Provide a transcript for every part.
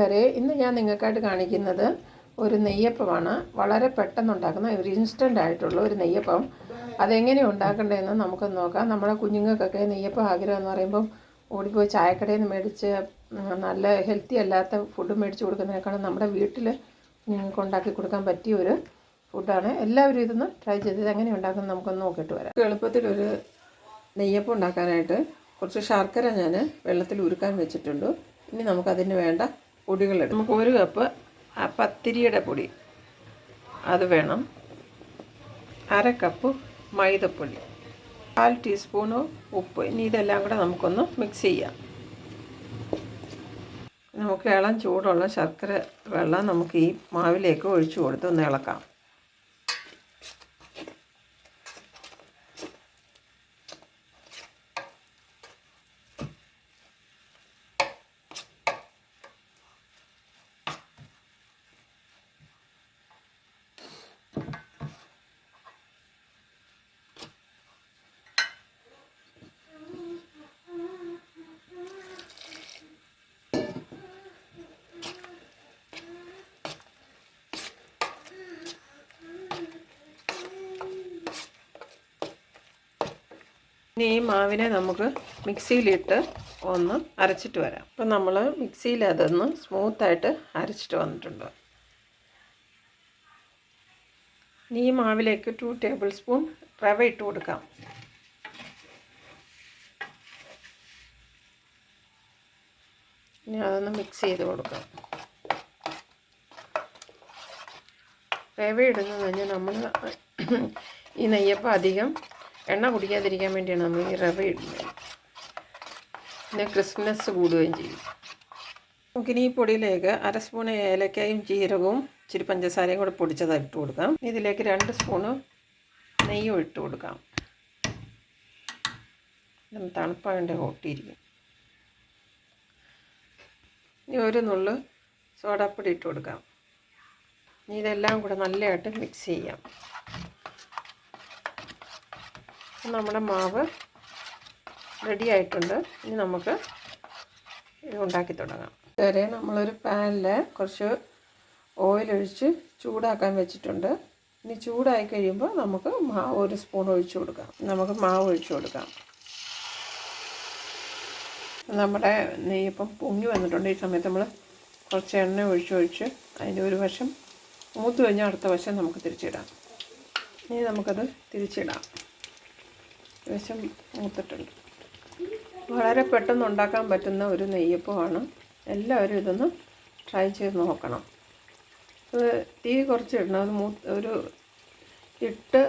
വരെ ഇന്ന് ഞാൻ നിങ്ങൾക്കായിട്ട് കാണിക്കുന്നത് ഒരു നെയ്യപ്പമാണ്. വളരെ പെട്ടെന്ന് ഉണ്ടാക്കുന്ന ഒരു ഇൻസ്റ്റന്റ് ആയിട്ടുള്ള ഒരു നെയ്യപ്പം. അതെങ്ങനെ ഉണ്ടാക്കേണ്ടതെന്ന് നമുക്ക് നോക്കാം. നമ്മുടെ കുഞ്ഞുങ്ങൾക്കൊക്കെ നെയ്യപ്പം ആഗ്രഹം എന്ന് പറയുമ്പം ഓടിപ്പോയി ചായക്കടയിൽ നിന്ന് മേടിച്ച് നല്ല ഹെൽത്തി അല്ലാത്ത ഫുഡ് മേടിച്ച് കൊടുക്കുന്നതിനേക്കാളും നമ്മുടെ വീട്ടിൽ കുഞ്ഞുങ്ങൾക്ക് ഉണ്ടാക്കി കൊടുക്കാൻ പറ്റിയ ഒരു ഫുഡാണ് എല്ലാവരും ഇതൊന്ന് ട്രൈ ചെയ്ത് എങ്ങനെ ഉണ്ടാക്കുന്നത് നമുക്കൊന്ന് നോക്കിയിട്ട് വരാം. എളുപ്പത്തിലൊരു നെയ്യപ്പം ഉണ്ടാക്കാനായിട്ട് കുറച്ച് ശർക്കര ഞാൻ വെള്ളത്തിൽ ഉരുക്കാൻ വെച്ചിട്ടുണ്ട്. ഇനി നമുക്കതിന് വേണ്ട പൊടികളെടുക്കും നമുക്ക് ഒരു കപ്പ് പത്തിരിയുടെ പൊടി. അത് വേണം. അര കപ്പ് മൈദപ്പൊടി. കാൽ ടീസ്പൂണ് ഉപ്പ്. ഇനി ഇതെല്ലാം കൂടെ നമുക്കൊന്ന് മിക്സ് ചെയ്യാം. നമുക്ക് ഇളം ചൂടുള്ള ശർക്കര വെള്ളം നമുക്ക് ഈ മാവിലേക്ക് ഒഴിച്ചു കൊടുത്ത് ഒന്ന് ഇളക്കാം. ഇനി ഈ മാവിനെ നമുക്ക് മിക്സിയിലിട്ട് ഒന്ന് അരച്ചിട്ട് വരാം. അപ്പം നമ്മൾ മിക്സിയിൽ അതൊന്ന് സ്മൂത്തായിട്ട് അരച്ചിട്ട് വന്നിട്ടുണ്ട്. ഇനി ഈ മാവിലേക്ക് ടു ടേബിൾ സ്പൂൺ റവ ഇട്ട് കൊടുക്കാം. ഇനി അതൊന്ന് മിക്സ് ചെയ്ത് കൊടുക്കാം. റവ ഇടുന്നത് കഴിഞ്ഞാൽ നമ്മൾ ഈ നെയ്യപ്പം അധികം എണ്ണ കുടിക്കാതിരിക്കാൻ വേണ്ടിയാണ് നമ്മൾ ഈ റവ ഇടുന്നത്. പിന്നെ ക്രിസ്മസ് കൂടുകയും ചെയ്യും. നമുക്കിനി ഈ പൊടിയിലേക്ക് അര സ്പൂൺ ഏലക്കായും ജീരകവും ഇച്ചിരി പഞ്ചസാരയും കൂടെ പൊടിച്ചത് ഇട്ട് കൊടുക്കാം. ഇതിലേക്ക് രണ്ട് സ്പൂണ് നെയ്യും ഇട്ട് കൊടുക്കാം. തണുപ്പായതുകൊണ്ട് ഒട്ടിയിരിക്കും ഇനി ഒരു നുള്ള് സോഡാപ്പൊടി ഇട്ട് കൊടുക്കാം. ഇനി ഇതെല്ലാം കൂടെ നല്ലതായിട്ട് മിക്സ് ചെയ്യാം. നമ്മുടെ മാവ് റെഡി ആയിട്ടുണ്ട്. ഇനി നമുക്ക് ഇത് ഉണ്ടാക്കി തുടങ്ങാം. ഇതുവരെ നമ്മളൊരു പാനിൽ കുറച്ച് ഓയിലൊഴിച്ച് ചൂടാക്കാൻ വെച്ചിട്ടുണ്ട്. ഇനി ചൂടായി കഴിയുമ്പോൾ നമുക്ക് മാവ് ഒരു സ്പൂൺ ഒഴിച്ചു കൊടുക്കാം. നമുക്ക് മാവ് ഒഴിച്ചു കൊടുക്കാം. നമ്മുടെ നെയ്യപ്പം പൊങ്ങി വന്നിട്ടുണ്ട്. ഈ സമയത്ത് നമ്മൾ കുറച്ച് എണ്ണ ഒഴിച്ച് ഒഴിച്ച് അതിന്റെ ഒരു വശം മൂത്ത് കഴിഞ്ഞാൽ അടുത്ത വശം നമുക്ക് തിരിച്ചിടാം. ഇനി നമുക്കത് തിരിച്ചിടാം. വശം മൂത്തിട്ടുണ്ട്. വളരെ പെട്ടെന്ന് ഉണ്ടാക്കാൻ പറ്റുന്ന ഒരു നെയ്യപ്പമാണ്. എല്ലാവരും ഇതൊന്ന് ട്രൈ ചെയ്ത് നോക്കണം. ഇത് തീ കുറച്ച് ഇടണം. അത് മൂത്ത് ഒരു ഇട്ട്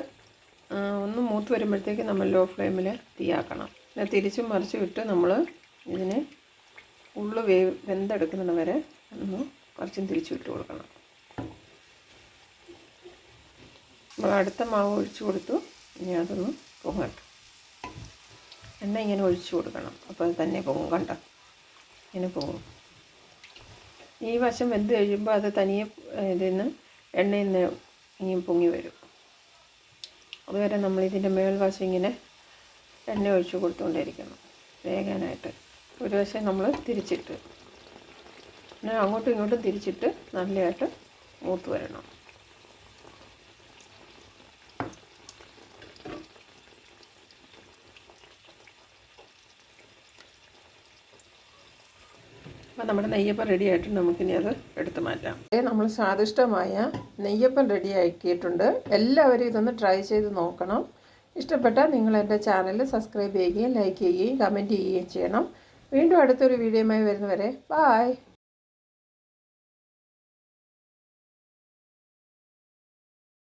ഒന്ന് മൂത്ത് വരുമ്പോഴത്തേക്ക് നമ്മൾ ലോ ഫ്ലെയിമിൽ തീയാക്കണം പിന്നെ തിരിച്ചും മറിച്ചും ഇട്ട് നമ്മൾ ഇതിനെ ഉള്ളു വേ വെന്തെടുക്കുന്നത് വരെ ഒന്ന് കുറച്ചും തിരിച്ചു ഇട്ട് കൊടുക്കണം. നമ്മൾ അടുത്ത മാവ് ഒഴിച്ചു കൊടുത്തു. ഇനി അതൊന്ന് പൊങ്ങട്ടെ. എണ്ണ ഇങ്ങനെ ഒഴിച്ചു കൊടുക്കണം. അപ്പോൾ തന്നെ പോകും കണ്ട? ഇങ്ങനെ പോകും. ഈ വശം വെന്ത് കഴിയുമ്പോൾ അത് തനിയെ ഇതിൽ നിന്ന് എണ്ണയിൽ നിന്ന് ഇങ്ങനെ പൊങ്ങി വരും. അതുവരെ നമ്മൾ ഇതിന്റെ മേൽവശം ഇങ്ങനെ എണ്ണ ഒഴിച്ചു കൊടുത്തുകൊണ്ടിരിക്കണം. വേകാനായിട്ട് ഒരു വശം നമ്മൾ തിരിച്ചിട്ട്. പിന്നെ അങ്ങോട്ടും ഇങ്ങോട്ടും തിരിച്ചിട്ട് നല്ലതായിട്ട് മൂത്ത് വരണം. അപ്പോൾ നമ്മുടെ നെയ്യപ്പം റെഡി ആയിട്ടുണ്ട്. നമുക്കിനി അത് എടുത്തു മാറ്റാം. നമ്മൾ സ്വാദിഷ്ടമായ നെയ്യപ്പം റെഡി ആക്കിയിട്ടുണ്ട്. എല്ലാവരും ഇതൊന്ന് ട്രൈ ചെയ്ത് നോക്കണം. ഇഷ്ടപ്പെട്ടാൽ നിങ്ങൾ എന്റെ ചാനൽ സബ്സ്ക്രൈബ് ചെയ്യുകയും ലൈക്ക് ചെയ്യുകയും കമന്റ് ചെയ്യുകയും ചെയ്യണം. വീണ്ടും അടുത്തൊരു വീഡിയോയുമായി വരുന്നവരെ ബായ്